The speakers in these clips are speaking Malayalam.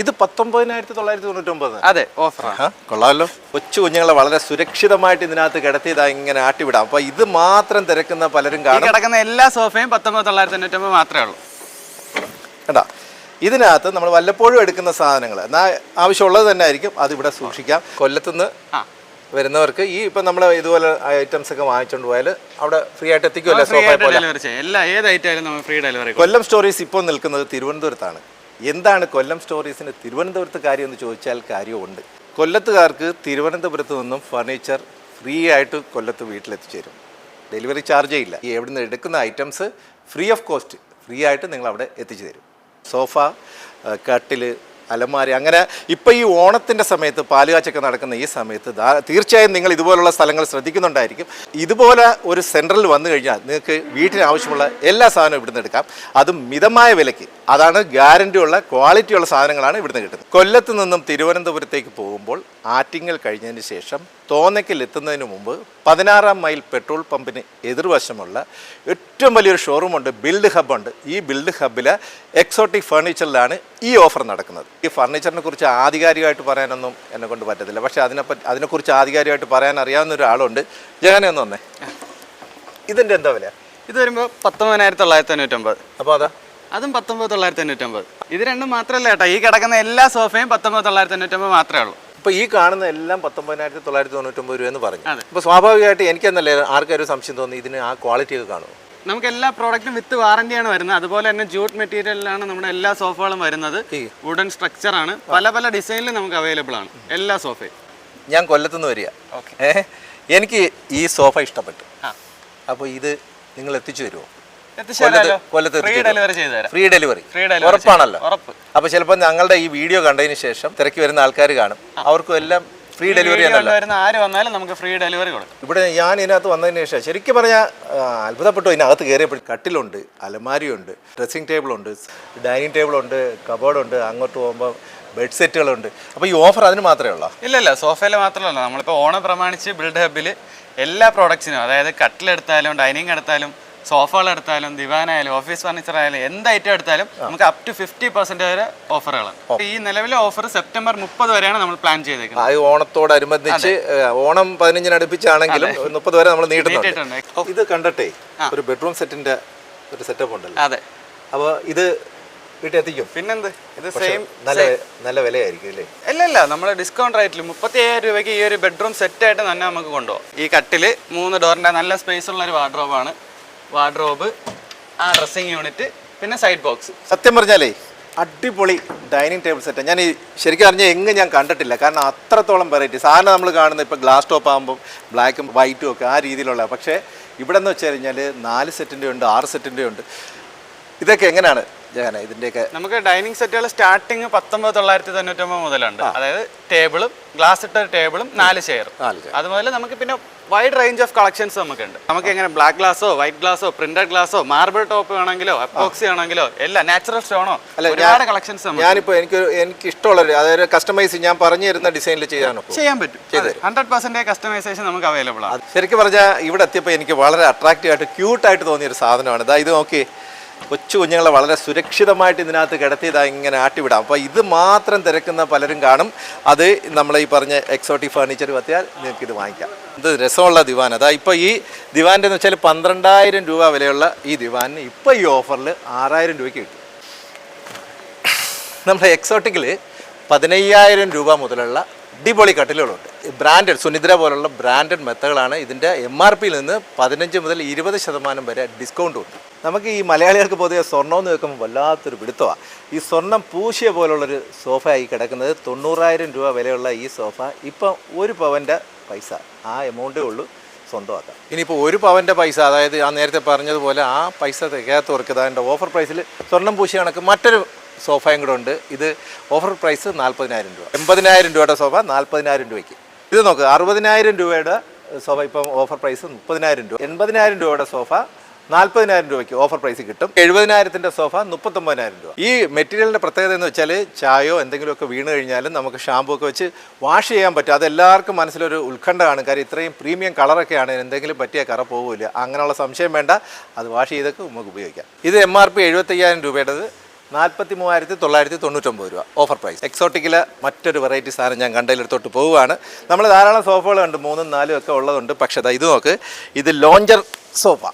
ഇത് പത്തൊമ്പതിനായിരത്തി തൊള്ളായിരത്തി തൊണ്ണൂറ്റൊമ്പത് അതെ ഓഫറാണ് കൊള്ളാമല്ലോ കൊച്ചു കുഞ്ഞുങ്ങളെ വളരെ സുരക്ഷിതമായിട്ട് ഇതിനകത്ത് കിടത്തിയതാ ഇങ്ങനെ ആട്ടിവിടാം. അപ്പൊ ഇത് മാത്രം തിരക്കുന്ന പലരും കാണും. കിടക്കുന്ന എല്ലാ സോഫയും പത്തൊമ്പത് തൊള്ളായിരത്തി തൊണ്ണൂറ്റൊമ്പത് മാത്രമേ ഉള്ളൂ. കേട്ടാ ഇതിനകത്ത് നമ്മൾ വല്ലപ്പോഴും എടുക്കുന്ന സാധനങ്ങൾ. എന്നാൽ ആവശ്യമുള്ളത് തന്നെ ആയിരിക്കും. അത് ഇവിടെ സൂക്ഷിക്കാം. കൊല്ലത്തുനിന്ന് വരുന്നവർക്ക് ഈ ഇപ്പം നമ്മൾ ഇതുപോലെ ഐറ്റംസ് ഒക്കെ വാങ്ങിച്ചുകൊണ്ട് പോയാൽ അവിടെ ഫ്രീ ആയിട്ട് എത്തിക്കുമല്ലോ സോഫ പോലെ. എല്ലാ ഏത് item free delivery Kollam stories ഇപ്പോൾ നിൽക്കുന്നത് തിരുവനന്തപുരത്താണ്. എന്താണ് കൊല്ലം സ്റ്റോറീസിന് തിരുവനന്തപുരത്ത് കാര്യം എന്ന് ചോദിച്ചാൽ കാര്യമുണ്ട്. കൊല്ലത്തുകാർക്ക് തിരുവനന്തപുരത്ത് നിന്നും ഫർണിച്ചർ ഫ്രീ ആയിട്ട് കൊല്ലത്ത് വീട്ടിലെത്തിച്ചേരും. ഡെലിവറി ചാർജേ ഇല്ല. ഈ എവിടുന്ന് എടുക്കുന്ന items free of cost free ആയിട്ട് നിങ്ങൾ അവിടെ എത്തിച്ചു തരും. സോഫ കട്ടിൽ അലമാരി. അങ്ങനെ ഇപ്പം ഈ ഓണത്തിന്റെ സമയത്ത് പാലുകാച്ചൊക്കെ നടക്കുന്ന ഈ സമയത്ത് തീർച്ചയായും നിങ്ങൾ ഇതുപോലുള്ള സ്ഥലങ്ങൾ ശ്രദ്ധിക്കുന്നുണ്ടായിരിക്കും. ഇതുപോലെ ഒരു സെന്ററിൽ വന്നു കഴിഞ്ഞാൽ നിങ്ങൾക്ക് വീട്ടിന് ആവശ്യമുള്ള എല്ലാ സാധനവും ഇവിടുന്ന് എടുക്കാം. അതും മിതമായ വിലയ്ക്ക്. അതാണ് ഗ്യാരണ്ടി ഉള്ള ക്വാളിറ്റി ഉള്ള സാധനങ്ങളാണ് ഇവിടുന്ന് കിട്ടുന്നത്. കൊല്ലത്ത് നിന്നും തിരുവനന്തപുരത്തേക്ക് പോകുമ്പോൾ ആറ്റിങ്ങൽ കഴിഞ്ഞതിന് ശേഷം തോന്നയ്ക്കൽ എത്തുന്നതിന് മുമ്പ് പതിനാറാം മൈൽ പെട്രോൾ പമ്പിന് എതിർവശമുള്ള ഏറ്റവും വലിയൊരു ഷോറൂമുണ്ട് ബിൽഡ് ഹബ്ബുണ്ട്. ഈ ബിൽഡ് ഹബ്ബിലെ എക്സോട്ടിക് ഫർണിച്ചറിലാണ് ഈ ഓഫർ നടക്കുന്നത്. ഈ ഫർണിച്ചറിനെ കുറിച്ച് ആധികാരികമായിട്ട് പറയാനൊന്നും എന്നെ കൊണ്ട് പറ്റത്തില്ല. പക്ഷേ അതിനെപ്പറ്റി അതിനെക്കുറിച്ച് ആധികാരികമായിട്ട് പറയാൻ അറിയാവുന്ന ഒരാളുണ്ട്. ജഗനെ ഒന്ന് വന്നേ. ഇതിന്റെ എന്താ വില? ഇത് വരുമ്പോൾ പത്തൊമ്പതിനായിരത്തി തൊള്ളായിരത്തി തൊണ്ണൂറ്റൊമ്പത് അപ്പോൾ അതാ? അതും പത്തൊമ്പത് തൊള്ളായിരത്തി തൊണ്ണൂറ്റൊമ്പത് ഇത് രണ്ടും മാത്രമല്ല കേട്ടോ. ഈ കിടക്കുന്ന എല്ലാ സോഫയും പത്തൊമ്പത് തൊള്ളായിരത്തി തൊണ്ണൂറ്റൊമ്പത് മാത്രമേ ഉള്ളൂ. ഇപ്പോൾ ഈ കാണുന്ന എല്ലാം പത്തൊമ്പതിനായിരത്തി തൊള്ളായിരത്തി തൊണ്ണൂറ്റൊമ്പത് രൂപ എന്ന് പറഞ്ഞു. അപ്പോൾ സ്വാഭാവികമായിട്ട് എനിക്കെന്നല്ലേ ആർക്കൊരു സംശയം തോന്നി ഇതിന് ആ ക്വാളിറ്റി ഒക്കെ കാണുമോ? നമുക്ക് എല്ലാ പ്രോഡക്റ്റും വിത്ത് വാറന്റിയാണ് വരുന്നത്. അതുപോലെ തന്നെ ജൂട്ട് മെറ്റീരിയലിലാണ് നമ്മുടെ എല്ലാ സോഫകളും വരുന്നത്. വുഡൻ സ്ട്രക്ചർ ആണ്. പല പല ഡിസൈനിലും നമുക്ക് അവൈലബിൾ ആണ്. എല്ലാ സോഫയും ഞാൻ കൊല്ലത്തുനിന്ന് വരിക. ഓക്കെ. എനിക്ക് ഈ സോഫ ഇഷ്ടപ്പെട്ടു. അപ്പോൾ ഇത് നിങ്ങൾ എത്തിച്ചു തരുമോ? കൊല്ലത്ത് ഫ്രീ ഡെലിവറി ചെയ്തു തരാം ഫ്രീ ഡെലിവറി ഉറപ്പാണല്ലോ. അപ്പൊ ചിലപ്പോൾ ഞങ്ങളുടെ ഈ വീഡിയോ കണ്ടതിന് ശേഷം തിരക്കി വരുന്ന ആൾക്കാർ കാണും. അവർക്കും എല്ലാം ഫ്രീ ഡെലിവറി ആര് വന്നാലും നമുക്ക് ഫ്രീ ഡെലിവറി കൊടുക്കും. ഇവിടെ ഞാൻ ഇതിനകത്ത് വന്നതിന് ശേഷം ശരിക്കും പറഞ്ഞാൽ അത്ഭുതപ്പെട്ടു. ഇതിനകത്ത് കയറിയപ്പോൾ കട്ടിലുണ്ട് അലമാരിയുണ്ട് ഡ്രസ്സിംഗ് ടേബിൾ ടേബിളുണ്ട് ഡൈനിങ് കബോർഡ് ഉണ്ട് അങ്ങോട്ട് പോകുമ്പോൾ ബെഡ് സെറ്റുകളുണ്ട് അപ്പോൾ ഈ ഓഫർ അതിന് മാത്രമേ ഉള്ളൂ? ഇല്ല ഇല്ല. സോഫയിൽ മാത്രമല്ല. നമ്മളിപ്പോൾ ഓണം പ്രമാണിച്ച് ബിൽഡ് ഹബിൽ എല്ലാ പ്രോഡക്ട്സിനും അതായത് കട്ടിലെടുത്താലും ഡൈനിങ് എടുത്താലും സോഫകൾ എടുത്താലും ദിവാനായാലും ഓഫീസ് ഫർണിച്ചർ ആയാലും എന്ത് ഐറ്റം എടുത്താലും നമുക്ക് അപ് ടു ഫിഫ്റ്റി പെർസെന്റ് വരെ ഓഫറുകളാണ് ഈ നിലവിലെ ഓഫർ സെപ്റ്റംബർ മുപ്പത് വരെയാണ് നമ്മൾ പ്ലാൻ ചെയ്തേക്കുന്നത്. ഓണത്തോടനുബന്ധിച്ച് ഓണം പതിനഞ്ചിന് അടുപ്പിച്ചാണെങ്കിലും മുപ്പത് വരെ നമ്മൾ നീട്ടുന്നുണ്ട്. ഇത് കണ്ടട്ടെ ഒരു ബെഡ്റൂം സെറ്റിന്റെ ഒരു സെറ്റപ്പ് ഉണ്ടല്ലോ. അതെ. അപ്പോൾ ഇത് വീട്ടിൽ എത്തിക്കും പിന്നെന്ത്? ഇത് സെയിം നല്ല നല്ല വിലയായിരിക്കും അല്ലേ? നമ്മൾ ഡിസ്കൗണ്ട് റേറ്റിൽ മുപ്പത്തി അയ്യായിരം രൂപയ്ക്ക് ഈ ഒരു ബെഡ്റൂം സെറ്റ് ആയിട്ട് തന്നെ നമുക്ക് കൊണ്ടുപോകാം. ഈ കട്ടിൽ മൂന്ന് ഡോറിന്റെ നല്ല സ്പേസ് ഉള്ള ഒരു വാർഡ്രോബാണ് വാർഡ്രോബ് ആ ഡ്രസ്സിങ് യൂണിറ്റ് പിന്നെ സൈഡ് ബോക്സ് സത്യം പറഞ്ഞാലേ അടിപൊളി ഡൈനിങ് ടേബിൾ സെറ്റ്. ഞാൻ ഈ ശരിക്കും അറിഞ്ഞാൽ എങ്ങും ഞാൻ കണ്ടിട്ടില്ല. കാരണം അത്രത്തോളം വെറൈറ്റി സാധനം നമ്മൾ കാണുന്ന ഇപ്പോൾ ഗ്ലാസ് ടോപ്പ് ആകുമ്പോൾ ബ്ലാക്കും വൈറ്റും ഒക്കെ ആ രീതിയിലുള്ള. പക്ഷേ ഇവിടെ എന്ന് വെച്ച് കഴിഞ്ഞാൽ നാല് സെറ്റിന്റെ ഉണ്ട് ആറ് സെറ്റിന്റെ ഉണ്ട്. ഇതൊക്കെ എങ്ങനെയാണ് ജഗന ഇതിന്റെയൊക്കെ? നമുക്ക് ഡൈനിങ് സെറ്റുകൾ സ്റ്റാർട്ടിങ് പത്തൊമ്പത് തൊള്ളായിരത്തി തൊണ്ണൂറ്റൊമ്പത് മുതലുണ്ട്. അതായത് ടേബിളും ഗ്ലാസ് ഇട്ട ടേബിളും നാല് ചെയറും. അതുപോലെ നമുക്ക് പിന്നെ വൈഡ് റേഞ്ച് ഓഫ് കളക്ഷൻസ് നമുക്കുണ്ട്. നമുക്ക് എങ്ങനെ ബ്ലാക്ക് ഗ്ലാസോ വൈറ്റ് ഗ്ലാസോ പ്രിന്റഡ് ഗ്ലാസോ മാർബിൾ ടോപ്പ് വേണമെങ്കിലോ അപ്പോക്സി ആണെങ്കിലോ എല്ലാം നാച്ചുറൽ സ്റ്റോണോ ഒരുപാട് കളക്ഷൻസ് ഞാനിപ്പോ എനിക്ക് എനിക്ക് ഇഷ്ടമുള്ളൊരു അതായത് കസ്റ്റമൈസ് ഞാൻ പറഞ്ഞു തരുന്ന ഡിസൈനിൽ ചെയ്യാനോ ചെയ്യാൻ പറ്റും. ഹൺഡ്രഡ് പെർസെന്റ് കസ്റ്റമൈസേഷൻ നമുക്ക് അവൈലബിൾ ആണ്. ശരിക്കും പറഞ്ഞാൽ ഇവിടെ എത്തിയപ്പോൾ എനിക്ക് വളരെ അട്രാക്റ്റീവ് ആയിട്ട് ക്യൂട്ടായിട്ട് തോന്നിയ ഒരു സാധനമാണ്. ഇതാ ഇത് നോക്കി. കൊച്ചു കുഞ്ഞുങ്ങളെ വളരെ സുരക്ഷിതമായിട്ട് ഇതിനകത്ത് കിടത്തിയതാ ഇങ്ങനെ ആട്ടിവിടാം. അപ്പോൾ ഇത് മാത്രം തിരക്കുന്ന പലരും കാണും. അത് നമ്മളെ ഈ പറഞ്ഞ എക്സോട്ടിക് ഫർണിച്ചർ പറ്റിയാൽ നിങ്ങൾക്ക് ഇത് വാങ്ങിക്കാം. ഇത് രസമുള്ള ദിവാൻ. അതാ ഇപ്പോൾ ഈ ദിവാന്റെ എന്ന് വെച്ചാൽ പന്ത്രണ്ടായിരം രൂപ വിലയുള്ള ഈ ദിവാനിന് ഇപ്പോൾ ഈ ഓഫറിൽ ആറായിരം രൂപയ്ക്ക് കിട്ടും. നമ്മുടെ എക്സോട്ടിക്കിൽ പതിനയ്യായിരം രൂപ മുതലുള്ള അടിപൊളി കട്ടിലുകളുണ്ട്. ബ്രാൻഡഡ് സുനിദ്ര പോലുള്ള ബ്രാൻഡഡ് മെത്തകളാണ് ഇതിന്റെ എം ആർ പിയിൽ നിന്ന് പതിനഞ്ച് മുതൽ ഇരുപത് ശതമാനം വരെ ഡിസ്കൗണ്ട് ഉണ്ട്. നമുക്ക് ഈ മലയാളികൾക്ക് പൊതുവെ സ്വർണം എന്ന് വെക്കുമ്പോൾ വല്ലാത്തൊരു പിടുത്തമാണ് ഈ സ്വർണം പൂശിയ പോലുള്ളൊരു സോഫ ആയി കിടക്കുന്നത് തൊണ്ണൂറായിരം രൂപ വിലയുള്ള ഈ സോഫ ഇപ്പം ഒരു പവന്റെ പൈസ. ആ എമൗണ്ടേ ഉള്ളൂ സ്വന്തമാക്കാം ഇനിയിപ്പോൾ ഒരു പവന്റെ പൈസ അതായത് ആ നേരത്തെ പറഞ്ഞതുപോലെ ആ പൈസ തികയാത്തവർക്ക് അതിന്റെ ഓഫർ പ്രൈസിൽ സ്വർണം പൂശിയ കണക്ക് മറ്റൊരു സോഫയും കൂടെ ഉണ്ട്. ഇത് ഓഫർ പ്രൈസ് നാൽപ്പതിനായിരം രൂപ. എൺപതിനായിരം രൂപയുടെ സോഫ നാൽപ്പതിനായിരം രൂപയ്ക്ക്. ഇത് നോക്ക് അറുപതിനായിരം രൂപയുടെ സോഫ ഇപ്പം ഓഫർ പ്രൈസ് മുപ്പതിനായിരം രൂപ. എൺപതിനായിരം രൂപയുടെ സോഫ നാൽപ്പതിനായിരം രൂപയ്ക്ക് ഓഫർ പ്രൈസ് കിട്ടും. എഴുപതിനായിരത്തിന്റെ സോഫ മുപ്പത്തൊമ്പതിനായിരം രൂപ. ഈ മെറ്റീരിയലിന്റെ പ്രത്യേകത എന്ന് വെച്ചാൽ ചായയോ എന്തെങ്കിലുമൊക്കെ വീണ് കഴിഞ്ഞാലും നമുക്ക് ഷാമ്പൂ ഒക്കെ വെച്ച് വാഷ് ചെയ്യാൻ പറ്റും. അതെല്ലാവർക്കും മനസ്സിലൊരു ഉത്കണ്ഠമാണ് കാര്യം ഇത്രയും പ്രീമിയം കളറൊക്കെയാണ് എന്തെങ്കിലും പറ്റിയ കറ പോകില്ല അങ്ങനെയുള്ള സംശയം വേണ്ട. അത് വാഷ് ചെയ്തൊക്കെ നമുക്ക് ഉപയോഗിക്കാം. ഇത് എം ആർ പി എഴുപത്തയ്യായിരം രൂപയുടേത്. നാൽപ്പത്തി മൂവായിരത്തി തൊള്ളായിരത്തി തൊണ്ണൂറ്റൊമ്പത് രൂപ ഓഫർ പ്രൈസ് എക്സോട്ടിക്കിലെ മറ്റൊരു വെറൈറ്റി സാധനം ഞാൻ കണ്ടതിലെടുത്തോട്ട് പോവുകയാണ്. നമ്മൾ ധാരാളം സോഫകളുണ്ട് മൂന്നും നാലും ഒക്കെ ഉള്ളതുണ്ട്. പക്ഷേ ഇത് നോക്ക്. ഇത് ലോഞ്ചർ സോഫ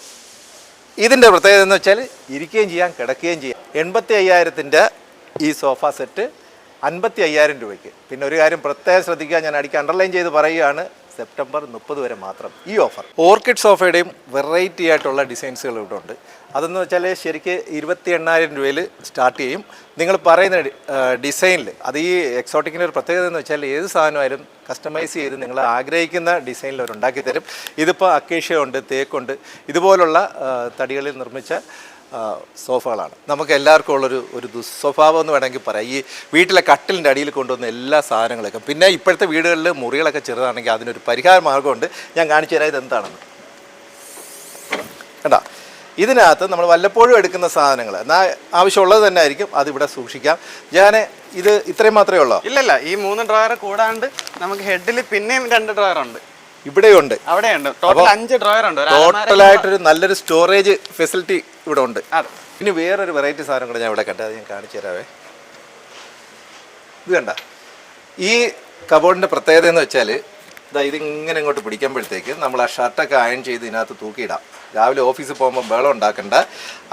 ഇതിന്റെ പ്രത്യേകത എന്ന് വെച്ചാൽ ഇരിക്കുകയും ചെയ്യാം കിടക്കുകയും ചെയ്യാം. എൺപത്തി അയ്യായിരത്തിന്റെ ഈ സോഫ സെറ്റ് അൻപത്തി അയ്യായിരം രൂപയ്ക്ക്. പിന്നെ ഒരു കാര്യം പ്രത്യേകം ശ്രദ്ധിക്കുക ഞാൻ അടിക്ക് അണ്ടർലൈൻ ചെയ്ത് പറയുകയാണ്. സെപ്റ്റംബർ മുപ്പത് വരെ മാത്രം ഈ ഓഫർ. ഓർക്കിഡ് സോഫയുടെയും വെറൈറ്റി ആയിട്ടുള്ള ഡിസൈൻസുകൾ ഇവിടെ ഉണ്ട്. അതെന്ന് വെച്ചാൽ ശരിക്ക് ഇരുപത്തി എണ്ണായിരം രൂപയിൽ സ്റ്റാർട്ട് ചെയ്യും. നിങ്ങൾ പറയുന്ന ഡിസൈനിൽ അത് ഈ എക്സോട്ടിക്കിന്റെ ഒരു പ്രത്യേകത എന്ന് വെച്ചാൽ ഏത് സാധനമായാലും കസ്റ്റമൈസ് ചെയ്ത് നിങ്ങൾ ആഗ്രഹിക്കുന്ന ഡിസൈനിൽ അവർ ഉണ്ടാക്കി തരും ഇതിപ്പോൾ അക്കേഷ്യ ഉണ്ട് തേക്കുണ്ട്. ഇതുപോലുള്ള തടികളിൽ നിർമ്മിച്ച സോഫകളാണ്. നമുക്ക് എല്ലാവർക്കും ഉള്ളൊരു ഒരു ദുസ്വഭാവം എന്ന് വേണമെങ്കിൽ പറയാം. ഈ വീട്ടിലെ കട്ടിലിന്റെ അടിയിൽ കൊണ്ടുവന്ന എല്ലാ സാധനങ്ങളൊക്കെ പിന്നെ ഇപ്പോഴത്തെ വീടുകളിൽ മുറികളൊക്കെ ചെറുതാണെങ്കിൽ അതിനൊരു പരിഹാര മാർഗമുണ്ട് ഞാൻ കാണിച്ചു തരാം ഇതെന്താണെന്ന്. കണ്ടാ? ഇതിനകത്ത് നമ്മൾ വല്ലപ്പോഴും എടുക്കുന്ന സാധനങ്ങൾ. എന്നാൽ ആവശ്യമുള്ളത് തന്നെ ആയിരിക്കും. അതിവിടെ സൂക്ഷിക്കാം. ഞാൻ ഇത് ഇത്രയും മാത്രമേ ഉള്ളൂ? ഇല്ലല്ല ഈ മൂന്ന് ഡ്രോയർ കൂടാണ്ട് നമുക്ക് ഹെഡിൽ പിന്നെയും രണ്ട് ഡ്രോയർ ഉണ്ട് ഇവിടെയുണ്ട്. അവിടെയുണ്ട്. ടോട്ടൽ അഞ്ച് ഡ്രോയർ ഉണ്ട്. ടോട്ടലായിട്ടൊരു നല്ലൊരു സ്റ്റോറേജ് ഫെസിലിറ്റി ഇവിടെ ഉണ്ട്. പിന്നെ ഇനി വേറൊരു വെറൈറ്റി സാധനം കൂടെ ഞാൻ ഇവിടെ കണ്ടത് അത് ഞാൻ കാണിച്ചു തരാവേ. ഇത് കണ്ട. ഈ കബോർഡിന്റെ പ്രത്യേകത എന്ന് വെച്ചാൽ ഇതാ ഇത് ഇങ്ങനെ ഇങ്ങോട്ട് പിടിക്കുമ്പോഴത്തേക്ക് നമ്മൾ ആ ഷർട്ടൊക്കെ അയൺ ചെയ്ത് ഇതിനകത്ത് തൂക്കിയിടാം. രാവിലെ ഓഫീസിൽ പോകുമ്പോൾ വെള്ളം ഉണ്ടാക്കണ്ട.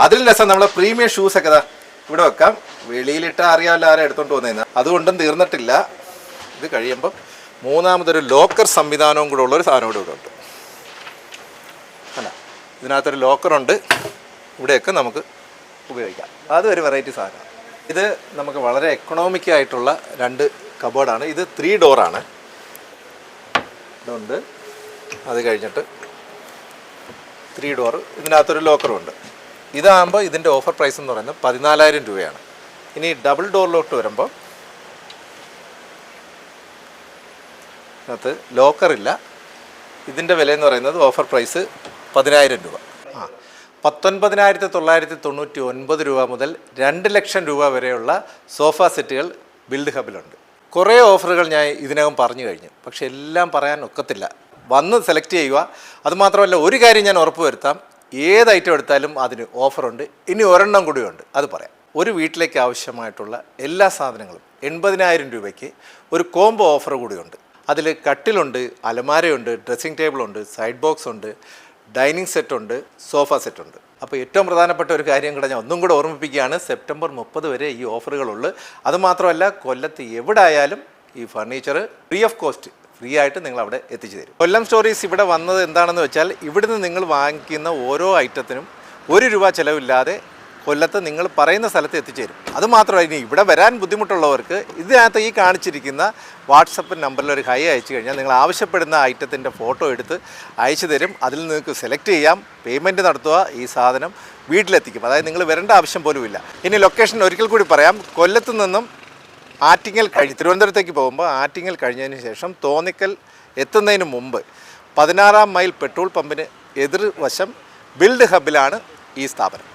അതിൽ രസം നമ്മളെ പ്രീമിയം ഷൂസൊക്കെ ഇതാ ഇവിടെ വെക്കാം. വെളിയിലിട്ട് അറിയാമല്ലോ ആരും എടുത്തോണ്ട് പോകുന്നതെന്ന് അതുകൊണ്ടും തീർന്നിട്ടില്ല. ഇത് കഴിയുമ്പം മൂന്നാമതൊരു ലോക്കർ സംവിധാനവും കൂടെ ഉള്ളൊരു സാധനം കൂടെ ഇവിടെ ഉണ്ട്. അല്ല ഇതിനകത്തൊരു ലോക്കറുണ്ട് ഇവിടെയൊക്കെ നമുക്ക് ഉപയോഗിക്കാം. അതും ഒരു വെറൈറ്റി സാധനമാണ് ഇത് നമുക്ക് വളരെ എക്കണോമിക് ആയിട്ടുള്ള രണ്ട് കബോർഡാണ് ഇത് ത്രീ ഡോറാണ് ഇതുണ്ട്. അത് കഴിഞ്ഞിട്ട് ത്രീ ഡോർ ഇതിനകത്തൊരു ലോക്കറും ഉണ്ട്. ഇതാകുമ്പോൾ ഇതിന്റെ ഓഫർ പ്രൈസ് എന്ന് പറയുന്നത് പതിനാലായിരം രൂപയാണ്. ഇനി ഡബിൾ ഡോറിലോട്ട് വരുമ്പോൾ അതിനകത്ത് ലോക്കറില്ല ഇതിന്റെ വില എന്ന് പറയുന്നത് ഓഫർ പ്രൈസ് പതിനായിരം രൂപ. ആ പത്തൊൻപതിനായിരത്തി തൊള്ളായിരത്തി തൊണ്ണൂറ്റി ഒൻപത് രൂപ മുതൽ രണ്ട് ലക്ഷം രൂപ വരെയുള്ള സോഫ സെറ്റുകൾ ബിൽഡ് ഹബിലുണ്ട് കുറേ ഓഫറുകൾ ഞാൻ ഇതിനകം പറഞ്ഞു കഴിഞ്ഞു. പക്ഷെ എല്ലാം പറയാൻ ഒക്കത്തില്ല. വന്ന് സെലക്ട് ചെയ്യുക. അതുമാത്രമല്ല ഒരു കാര്യം ഞാൻ ഉറപ്പ് വരുത്താം. ഏത് ഐറ്റം എടുത്താലും അതിന് ഓഫറുണ്ട് ഇനി ഒരെണ്ണം കൂടിയുണ്ട് അത് പറയാം. ഒരു വീട്ടിലേക്ക് ആവശ്യമായിട്ടുള്ള എല്ലാ സാധനങ്ങളും എൺപതിനായിരം രൂപയ്ക്ക് ഒരു കോംബോ ഓഫർ കൂടിയുണ്ട് അതിൽ കട്ടിലുണ്ട് അലമാരയുണ്ട് ഡ്രസ്സിംഗ് ടേബിളുണ്ട് സൈഡ് ബോക്സ് ഉണ്ട് ഡൈനിങ് സെറ്റ് ഉണ്ട് സോഫ സെറ്റ് ഉണ്ട്. അപ്പോൾ ഏറ്റവും പ്രധാനപ്പെട്ട ഒരു കാര്യം കൂടെ ഞാൻ ഒന്നും കൂടെ ഓർമ്മിപ്പിക്കുകയാണ്. സെപ്റ്റംബർ മുപ്പത് വരെ ഈ ഓഫറുകളുള്ളൂ. അതുമാത്രമല്ല കൊല്ലത്ത് എവിടെ ആയാലും ഈ furniture free of cost free ആയിട്ട് നിങ്ങൾ അവിടെ എത്തിച്ചു തരും. കൊല്ലം സ്റ്റോറീസ് ഇവിടെ വന്നത് എന്താണെന്ന് വെച്ചാൽ ഇവിടുന്ന് നിങ്ങൾ വാങ്ങിക്കുന്ന ഓരോ ഐറ്റത്തിനും ഒരു രൂപ ചിലവില്ലാതെ കൊല്ലത്ത് നിങ്ങൾ പറയുന്ന സ്ഥലത്ത് എത്തിച്ചേരും. അതുമാത്രമല്ല ഇനി ഇവിടെ വരാൻ ബുദ്ധിമുട്ടുള്ളവർക്ക് ഇതിനകത്ത് ഈ കാണിച്ചിരിക്കുന്ന വാട്സപ്പ് നമ്പറിൽ ഒരു ഹൈ അയച്ചു കഴിഞ്ഞാൽ നിങ്ങൾ ആവശ്യപ്പെടുന്ന ഐറ്റത്തിന്റെ ഫോട്ടോ എടുത്ത് അയച്ചു തരും. അതിൽ നിങ്ങൾക്ക് സെലക്ട് ചെയ്യാം. പേയ്മെന്റ് നടത്തുക ഈ സാധനം വീട്ടിലെത്തിക്കും. അതായത് നിങ്ങൾ വരേണ്ട ആവശ്യം പോലുമില്ല ഇനി ലൊക്കേഷൻ ഒരിക്കൽ കൂടി പറയാം. കൊല്ലത്ത് നിന്നും ആറ്റിങ്ങൽ കഴിഞ്ഞ് തിരുവനന്തപുരത്തേക്ക് പോകുമ്പോൾ ആറ്റിങ്ങൽ കഴിഞ്ഞതിന് ശേഷം തോന്നിക്കൽ എത്തുന്നതിന് മുമ്പ് പതിനാറാം മൈൽ പെട്രോൾ പമ്പിന് എതിർവശം ബിൽഡ് ഹബിലാണ് ഈ സ്ഥാപനം.